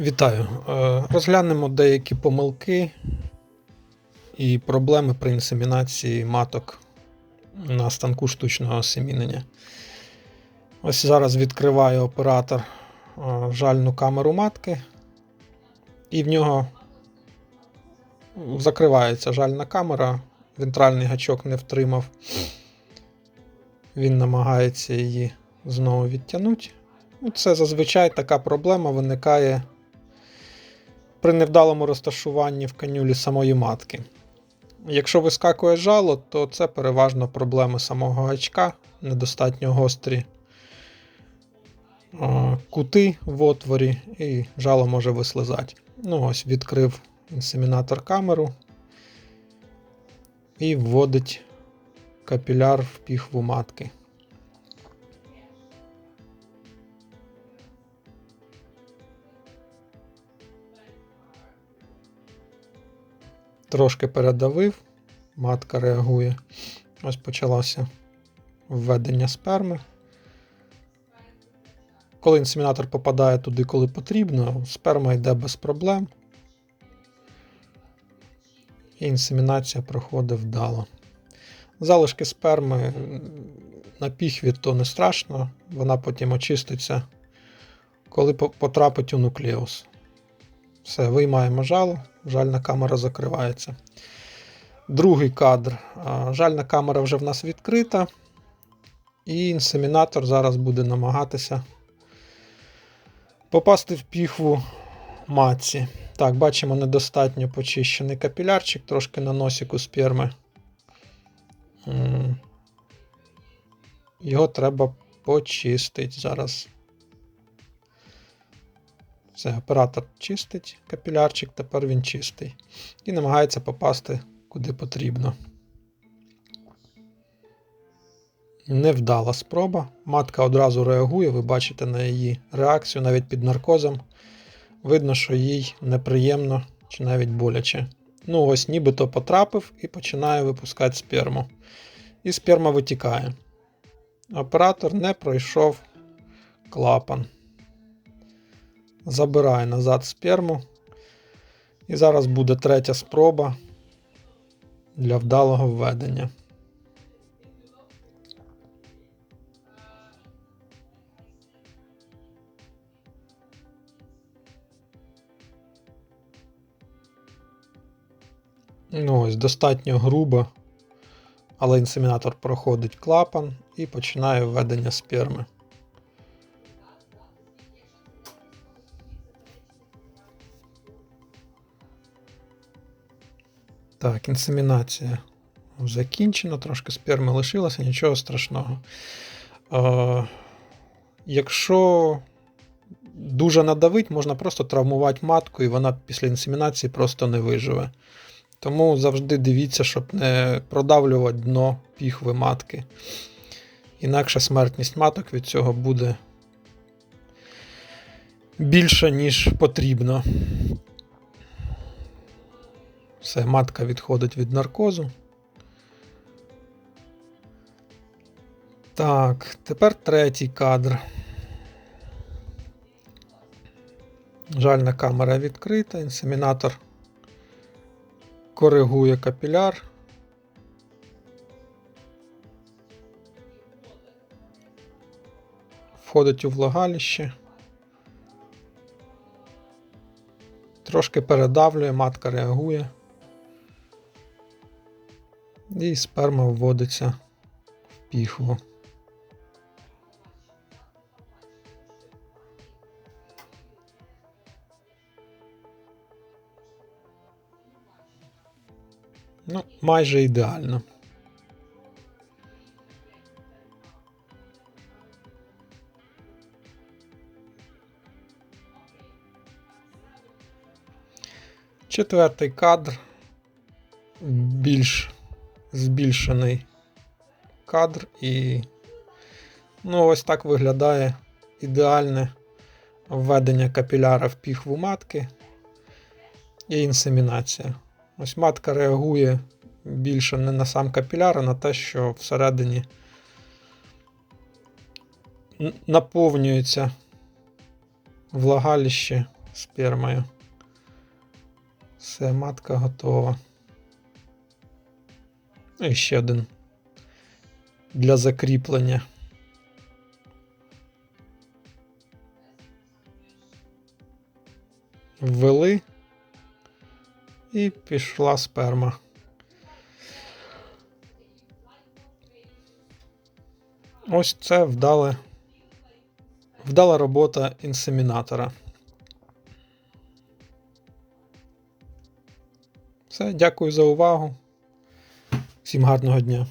Вітаю. Е, Розглянемо деякі помилки і проблеми при інсемінації маток на станку штучного осемінення. Ось зараз відкриває оператор е, жальну камеру матки, і в нього закривається жальна камера, вентральний гачок не втримав. Він намагається її знову відтягнути. Ну, Це зазвичай така проблема виникає при невдалому розташуванні в канюлі самої матки. Якщо вискакує жало, то це переважно проблеми самого гачка, недостатньо гострі е, кути в отворі, і жало може вислизати. Ну, ось відкрив інсемінатор камеру і вводить капіляр в піхву матки. Трошки передавив, матка реагує. Ось почалося введення сперми. Коли інсемінатор попадає туди, коли потрібно, сперма йде без проблем. І інсемінація проходить вдало. Залишки сперми на піхві то не страшно, вона потім очиститься, коли потрапить у нуклеус. Все, виймаємо жало, жальна камера закривається. Другий кадр. Жальна камера вже в нас відкрита, і інсемінатор зараз буде намагатися попасти в піхву матці. Так, бачимо недостатньо почищений капілярчик, трошки на носіку сперми. Його треба почистити зараз. Все, оператор чистить капілярчик, тепер він чистий. І намагається попасти куди потрібно. Невдала спроба. Матка одразу реагує, ви бачите на її реакцію навіть під наркозом. Видно, що їй неприємно чи навіть боляче. Ну, ось нібито потрапив і починає випускати сперму. І сперма витікає. Оператор не пройшов клапан забирає назад сперму. І зараз буде третя спроба для вдалого введення. Ну, ось достатньо грубо, але інсемінатор проходить клапан і починає введення сперми. Так, інсемінація закінчена, трошки сперми лишилося, нічого страшного. Е, якщо дуже надавить, можна просто травмувати матку, і вона після інсемінації просто не виживе. Тому завжди дивіться, щоб не продавлювати дно піхви матки. Інакше смертність маток від цього буде більша, ніж потрібно. Все, матка відходить від наркозу. Так, тепер третій кадр. Жальна камера відкрита, інсемінатор коригує капіляр. Входить у влагалище. Трошки передавлює, матка реагує. І сперма вводиться в піхву. Ну, майже ідеально. Четвертий кадр. Більш збільшений кадр і ну, ось так виглядає ідеальне введення капіляра в піхву матки і інсемінація. Ось матка реагує більше не на сам капіляр, а на те, що всередині наповнюється влагалище спермою. Все, матка готова. Ну, І ще один. Для закріплення. Ввели. І пішла сперма. Ось це вдале, вдала робота інсемінатора. Все, дякую за увагу. Всім гарного дня.